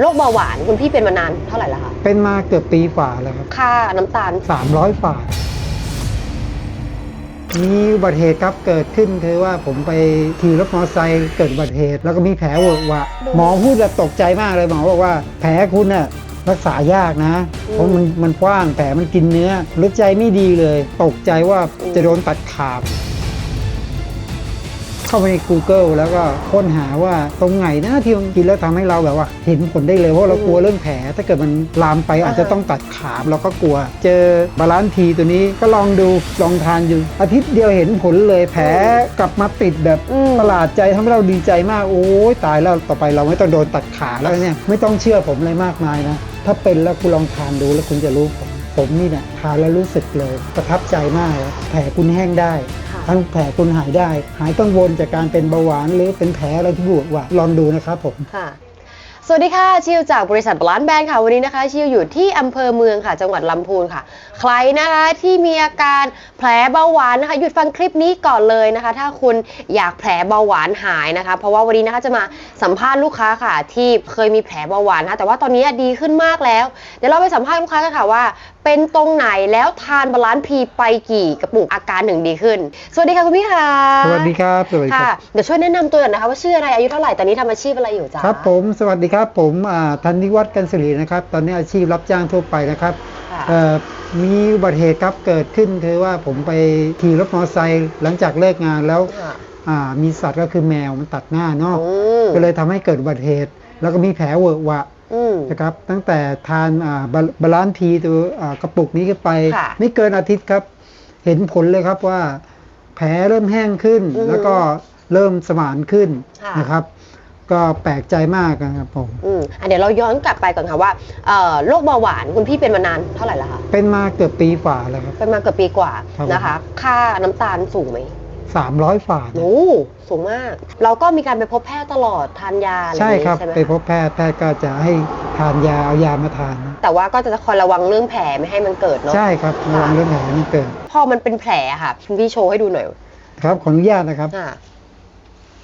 โรคเบาหวานคุณพี่เป็นมานานเท่าไหร่แล้วคะ เป็นมาเกือบปีฝ่าแล้วครับค่าน้ำตาล 300ฝ่ามีอุบัติเหตุครับเกิดขึ้นคือว่าผมไปขี่รถมอเตอร์ไซค์เกิดอุบัติเหตุ แล้วก็มีแผลเวอะหวะ หมอพูดแบบตกใจมากเลยหมอบอกว่าแผลคุณน่ะรักษายากนะ เพราะมันมันกว้างแผลมันกินเนื้อลึกใจไม่ดีเลย ตกใจว่าจะโดนตัดขาบเข้าไปใน Google แล้วก็ค้นหาว่าตรงไหนนะที่มันกินแล้วทำให้เราแบบว่า เห็นผลได้เลยเพราะเรากลัวเรื่องแผล ถ้าเกิดมันลามไปอาจจะต้องตัดขาเราก็กลัว เจอบาลานซ์ทีตัวนี้ก็ลองดูลองทานอยู่ อาทิตย์เดียวเห็นผลเลยแผลกลับมาติดแบบอืมประหลาดใจทำให้เราดีใจมากโอ้ยตายแล้วต่อไปเราไม่ต้องโดนตัดขาแล้วเนี่ยไม่ต้องเชื่อผมเลยมากมายนะถ้าเป็นแล้วคุณลองทานดูแล้วคุณจะรู้ผมผมนี่เนี่ยทานแล้วรู้สึกเลยประทับใจมากเลยแผลคุณแห้งได้ค่ะ ทั้งแผลคุณหายได้ หายกังวลจากการเป็นเบาหวานหรือเป็นแผลอะไรที่บวกว่าลองดูนะครับผม ค่ะ สวัสดีค่ะชิวจากบริษัทบาลานซ์แบนด์ค่ะวันนี้นะคะ ชิวอยู่ที่อำเภอเมืองค่ะ จังหวัดลำพูนค่ะ ใครนะคะที่มีอาการแผลเบาหวานนะคะ หยุดฟังคลิปนี้ก่อนเลยนะคะ ถ้าคุณอยากแผลเบาหวานหายนะคะ เพราะว่าวันนี้นะคะจะมาสัมภาษณ์ลูกค้าค่ะ ที่เคยมีแผลเบาหวานนะคะแต่ว่าตอนนี้ดีขึ้นมากแล้ว เดี๋ยวเราไปสัมภาษณ์ลูกค้ากันค่ะว่า เป็นตรงไหนแล้วทานบาลานซ์พีไปกี่กระปุกอาการถึงดีขึ้น สวัสดีค่ะคุณพี่ค่ะสวัสดีครับสวัสดีคค่ะรับเดี๋ยวช่วยแนะนำตัวหน่อยนะคะว่าชื่ออะไรอายุเท่าไหร่ตอนนี้ทำอาชีพอะไรอยู่จ๊ะครับผมสวัสดีครับผมอ่าธันนิวัฒน์กันสิรินะครับ ตอนนี้อาชีพรับจ้างทั่วไปนะครับค่ะเอ่อมีอุบัติเหตุครับเกิดขึ้นคือว่าผมไปขี่รถมอเตอร์ไซค์หลังจากเลิกงานแล้วค่ะอ่ามีสัตว์ก็คือแมวมันตัดหน้าเนาะอืมก็เลยทำให้เกิดอุบัติเหตุ แล้วก็มีแผลเวอะหวะอืมนะครับ ตั้งแต่ทานอ่าบาบาลานซ์ทีตัวอ่ากระปุกนี้ขึ้นไปค่ะไม่เกินอาทิตย์ครับ เห็นผลเลยครับว่า แผลเริ่มแห้งขึ้นอือฮึแล้วก็เริ่มสมานขึ้นค่ะนะครับ ก็แปลกใจมากนะครับผม อืมอะเดี๋ยวเราย้อนกลับไปก่อนค่ะว่าเอ่อโรคเบาหวานคุณพี่เป็นมานานเท่าไหร่แล้วคะเป็นมาเกือบปีฝ่าแล้วครับ เป็นมาเกือบปีกว่าครับนะคะ ค่าน้ำตาลสูงไหมสามร้อยฝ่านะโอ้สูงมาก เราก็มีการไปพบแพทย์ตลอดทานยาอะไรใช่อย่างครันี้บใช่ไหมไปพคะบแพทย์แพทย์ก็จะให้ทานยาเอายามาทานนะแต่ว่าก็จะคอยระวังเรื่องแผลไม่ให้มันเกิดเนาะใช่ครับระวังเรื่องแผลนี่เกิดพอมันเป็นแผลอะค่ะคุณพี่โชว์ให้ดูหน่อยครับขออนุญาตนะครับ อะ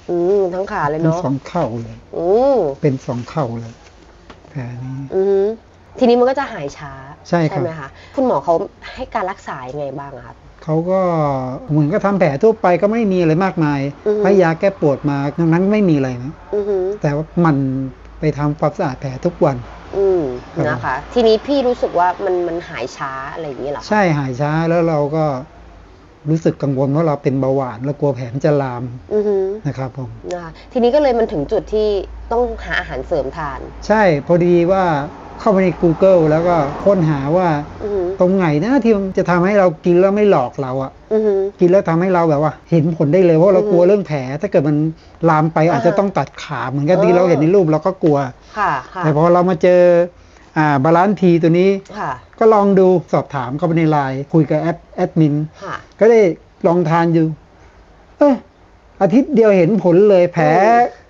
อืมทั้งขาเลยเป็นเนาะสองเข่าเลยอืมเป็นสองเข่าเลยแผลนี้อืมทีนี้มันก็จะหายช้าใช่ครับไหมคะคุณหมอเขาให้การรักษายังไงบ้างอะคะเขาก็เหมือนก็ทำแผลทั่วไปก็ไม่มีอะไรมากมายอือฮึให้ยาแก้ปวดมาดังนั้นไม่มีอะไรนะอือหือแต่ว่ามันไปทำความสะอาดแผลทุกวันอืมครับนะคะ ทีนี้พี่รู้สึกว่ามันมันหายช้าอะไรอย่างนี้เหรอคะใช่หายช้าแล้วเราก็ รู้สึกกังวลว่าเราเป็นเบาหวานแล้วกลัวแผลมันจะลามอือหือนะครับผมนะคะทีนี้ก็เลยมันถึงจุดที่ต้องหาอาหารเสริมทาน ใช่พอดีว่าเข้าไปใน Google แล้วก็ค้นหาว่าอือหือตรงไหนนะที่มันจะทำให้เรากินแล้วไม่หลอกเราอะอือหือกินแล้วทำให้เราแบบว่า เห็นผลได้เลยเพราะเราอือฮึกลัวเรื่องแผล ถ้าเกิดมันลามไปอาจจะอ่าฮะต้องตัดขาเหมือนกันที่เออเราเห็นในรูปเราก็กลัวค่ะค่ะแต่พอเรามาเจอ อ่าบาลานซ์ทีตัวนี้ ค่ะ ก็ลองดูสอบถามเข้าไปในไลน์คุยกับแอดแอดมิน ค่ะ ก็ได้ลองทานอยู่ เอออาทิตย์เดียวเห็นผลเลยแผล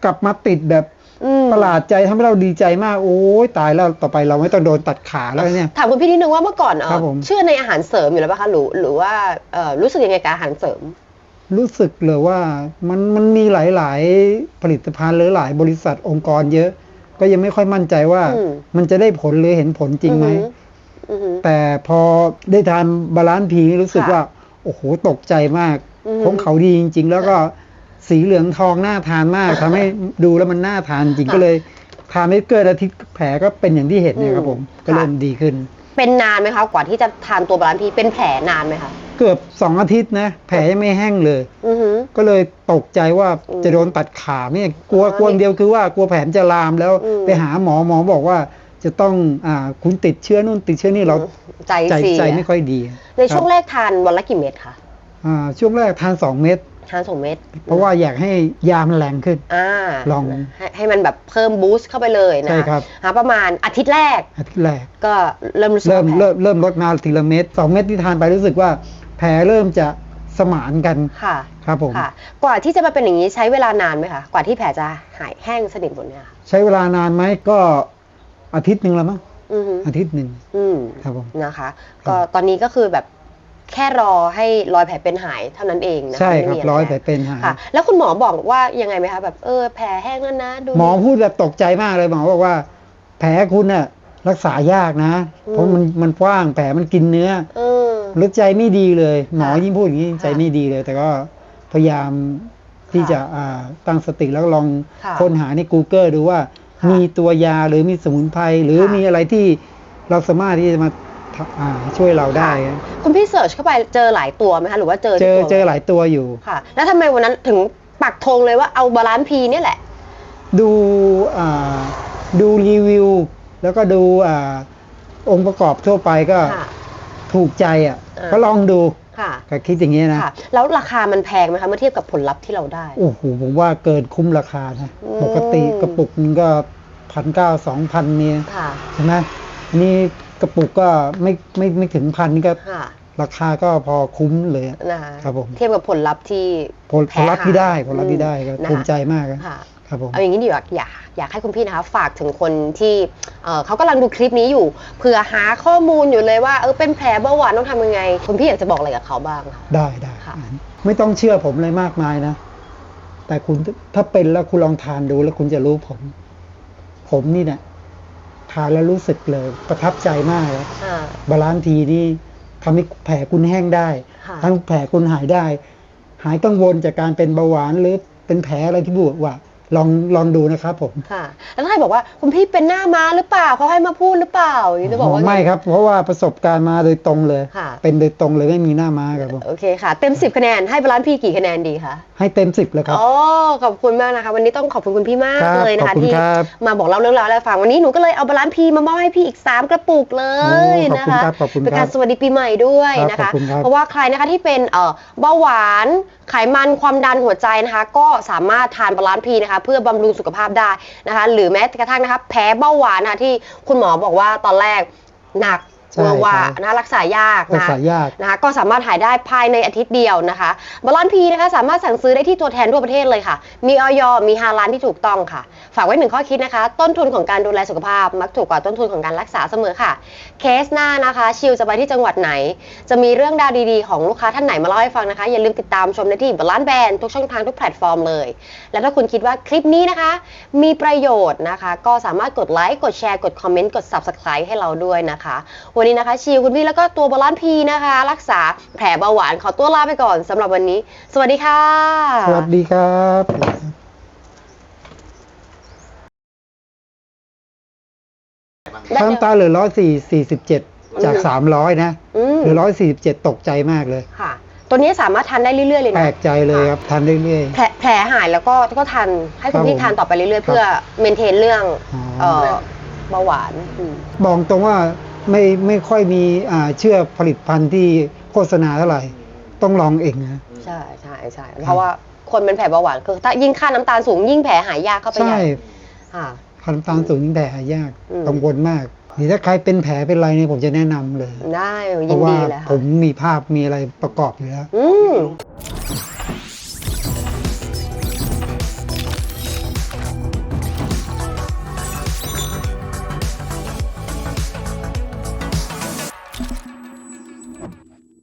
กลับมาติดแบบอืมประหลาดใจทำให้เราดีใจมาก โอ้ยตายแล้วต่อไปเราไม่ต้องโดนตัดขาแล้วเนี่ย ถามคุณพี่นิดนึงว่าเมื่อก่อนเอครัอบผมเชื่อในอาหารเสริมอยู่แล้วป่ะคะหรือหรือว่าเอ่อรู้สึกยังไงกับอาหารเสริม รู้สึกเลยว่ามันมันมีหลาย ๆ ผลิตภัณฑ์หรือหลายบริษัทองค์กรเยอะ ก็ยังไม่ค่อยมั่นใจว่าอืมมันจะได้ผลหรือเห็นผลจริงไหมอือหือแต่พอได้ทานบาลานซ์พีนี่รู้สึกค่ะว่า โอ้โหตกใจมากอือฮึของเขาดีจริง ๆ แล้วก็สีเหลืองทองน่าทานมากทำให้ดูแล้วมันน่าทานจริงค่ะก็เลยทานไม่เกินอาทิตย์แผลก็เป็นอย่างที่เห็นเนี่ยครับอืมผมก็ค่ะเริ่มดีขึ้น เป็นนานไหมคะกว่าที่จะทานตัวบาลานซ์พีเป็นแผลนานไหมคะเกือบสองอาทิตย์นะ แผลยังไม่แห้งเลย อือหือ ก็เลยตกใจว่าอืมจะโดนตัดขาเนี่ยกลัวอ๋อกลัวอย่างเดียวคือว่ากลัวแผลมันจะลามแล้วอืม ไปหาหมอหมอบอกว่า จะต้องอ่าคุณติดเชื้อนู่นติดเชื้อนี่เราใจใจเสียใจไม่ค่อยดีในช่วงครับแรกทานวันละกี่เม็ดคะอ่าช่วงแรกทานสองเม็ดทานสองเม็ดเพราะว่าอยากให้ยามันแรงขึ้น อ่าลองให้ให้มันแบบเพิ่มบูสต์เข้าไปเลยนะใช่ครับ หาประมาณอาทิตย์แรกอาทิตย์แรก ก็เริ่มรู้สึกเริ่มว่าแผล เริ่มเริ่มลดมาทีละเม็ดสองเม็ดที่ทานไปรู้สึกว่าแผ ลเริ่มจะสมานกันค่ะครับผมค่ะ กว่าที่จะมาเป็นอย่างนี้ใช้เวลานานไหมคะกว่าที่แผลจะหายแห้งสนิทหมดเนี่ยค่ะใช้เวลานานไหมก็อาทิตย์หนึ่งแล้วมั้งอือหืออาทิตย์หนึ่งอืมครับผม นะคะ ก็ตอนนี้ก็คือแบบแค่รอให้รอยแผลเป็นหายเท่านั้นเองนะคะใช่ครับไม่มีะไร้อยแผลเป็นหายค่ะ แล้วคุณหมอบอกว่ายังไงไหมคะแบบเออแผลแห้งแล้วนะดู หมอพูดแบบตกใจมากเลยหมอบอกว่า แผแผลคุณน่ะรักษายากนะ เพราะมันมันกว้างแผลมันกินเนื้อ เออ หรือใจไม่ดีเลย หมอค่ะยิ่งพูดอย่างนี้ใจค่ะไม่ดีเลย แต่ก็พยายามที่ค่ะจะอ่าตั้งสติแล้วลองค่ะค้นหาใน Google ดูว่าค่ะมีตัวยาหรือมีสมุนไพรหรือค่ะมีอะไรที่เราสามารถที่จะมาทำอ่าช่วยเราได้ คุณพี่เสิร์ชเข้าไปเจอหลายตัวไหมคะหรือว่าเจอเจอที่ตัวเจอหลายตัวอยู่ค่ะ แล้วทำไมวันนั้นถึงปักธงเลยว่าเอาบาลานซ์พีเนี่ยแหละ ดูอ่าดูรีวิว แล้วก็ดูอ่าองค์ประกอบทั่วไปก็ค่ะ ถูกใจอะอ่า ก็ลองดูค่ะก็คิดอย่างนี้ยนะค่ะ แล้วราคามันแพงไหมคะเมื่อเทียบกับผลลัพธ์ที่เราได้ โอ้โหผมว่าเกินคุ้มราคานะอืม ปกติกระปุกนึงก็พันเก้าสองพันเนี่ยค่ะใช่ไหมอันนี่กระปุกก็ไม่ไม่ไม่ถึงพันนี่ก็ค่ะราคาก็พอคุ้มเลยอะ นะคะครับผม เทียบกับผลลัพธ์ที่ผลผลลัพธ์ที่ได้ผลลัพธ์ที่ได้ก็นะคะภูมิใจมากอะค่ะครับผม เอาอย่างนี้ดีกว่าอยากอยากให้คุณพี่นะคะฝากถึงคนที่เอ่อเขากำลังดูคลิปนี้อยู่เผื่อหาข้อมูลอยู่เลยว่าเออเป็นแผลเบาหวานต้องทำยังไง คุณพี่อยากจะบอกอะไรกับเขาบ้างคะ ได้ได้ค่ะไม่ต้องเชื่อผมเลยมากมายนะ แต่คุณถ้าเป็นแล้วคุณลองทานดูแล้วคุณจะรู้ผม ผมนี่เนี่ยทานแล้วรู้สึกเลย ประทับใจมากเลยอ่า บาลานซ์ทีนี่ทำให้แผลคุณแห้งได้ค่ะทั้งแผลคุณหายได้ หายกังวลจากการเป็นเบาหวานหรือเป็นแผลอะไรที่บวกว่า ลองลองดูนะครับผมค่ะแล้วถ้าใครบอกว่าคุณพี่เป็นหน้าม้าหรือเปล่าเขาให้มาพูดหรือเปล่าอย่างนี้จะบอกว่าไม่ครับ เพราะว่าประสบการณ์มาโดยตรงเลยค่ะเป็นโดยตรงเลยไม่มีหน้าม้าครับผมโอเคค่ะ เต็ม10คะแนนให้บาลานซ์พี่กี่คะแนนดีคะให้เต็มสิบเลยครับอ๋อขอบคุณมากนะคะ วันนี้ต้องขอบคุณคุณพี่มากครับเลยนะขอคะบคุณที่ครับมาบอกเล่าเรื่องราวให้ฟังวันนี้หนูก็เลยเอาบาลานซ์พีมามอบให้พี่อีก 3 กระปุกเลโอ้ยขอบนะคุณคะครับขอบคุณเป็นคการัรบสวัสดีปีใหม่ด้วยครับนะขอคะบคุณครับเพราะว่าใครนะคะที่เป็นเอ่อเบาหวานไขมันความดันหัวใจนะคะ ก็สามารถทานบาลานซ์พีนะคะเพื่อบำรุงสุขภาพได้นะคะ หรือแม้กระทั่งนะคะแพ้เบาหวานนะคะที่คุณหมอบอกว่าตอนแรกหนัก ใช่เวอร์วาครับนะรักษายากรักนะษายากนะคะก็สามารถหายได้ภายในอาทิตย์เดียวนะคะบาลานพีนะคะสามารถสั่งซื้อได้ที่ตัวแทนทั่วประเทศเลยค่ะ มีออยมีฮาลานที่ถูกต้องค่ะ ฝากไว้หนึ่งข้อคิดนะคะ ต้นทุนของการดูแลสุขภาพ มักถูกกว่าต้นทุนของการรักษาเสมอค่ะ เคสหน้านะคะ ชิวจะไปที่จังหวัดไหน จะมีเรื่องราวดีๆของลูกค้าท่านไหนมาเล่าให้ฟังนะคะ อย่าลืมติดตามชมได้ที่บาลานแบนทุกช่องทางทุกแพลตฟอร์มเลย และถ้าคุณคิดว่าคลิปนี้นะคะ มีประโยชน์นะคะ ก็สามารถกดไลค์กดแชร์กดคอมเมนต์กด subscribe ให้เราด้วยนะคะวันนี้นะคะชิวคุณพี่แล้วก็ตัวบาลานซ์พีนะคะ รักษาแผลเบาหวานขอตัวลาไปก่อนสำหรับวันนี้ สวัสดีค่ะ สวัสดีครับได้น้ำตาลเหลือร้อยสี่สี่สิบเจ็ดจากสามร้อยนะอืมเหลือร้อยสี่สิบเจ็ดตกใจมากเลยค่ะ ตัวนี้สามารถทานได้เรื่อยๆเลยแปลนะกใจเลยครับทานเรื่อยแผลแผลหายแล้วก็ก็ทานให้คุณครับพี่ผมทานต่อไปเรื่อยๆครับเพื่อเมนเทนเรื่องอ๋อเอ่อเบาหวานอืมๆบอกตรงว่า ไม่ไม่ค่อยมีอ่าเชื่อผลิตภัณฑ์ที่โฆษณาเท่าไหร่ ต้องลองเองนะ ใช่ใช่ใช่เพราะว่าคนเป็นแผลเบาหวานคือถ้ายิ่งค่าน้ำตาลสูงยิ่งแผลหายยากเข้าไปใหใช่ญ่ค่ะ พันตาลสูงยิ่งแผลหายากอืม กังวลมากนี่ถ้าใครเป็นแผลเป็นอะไรเนี่ยผมจะแนะนำเลย ได้เพยินราะว่าดีเลยผค่ะมมีภาพมีอะไรประกอบอยู่แล้ว อืม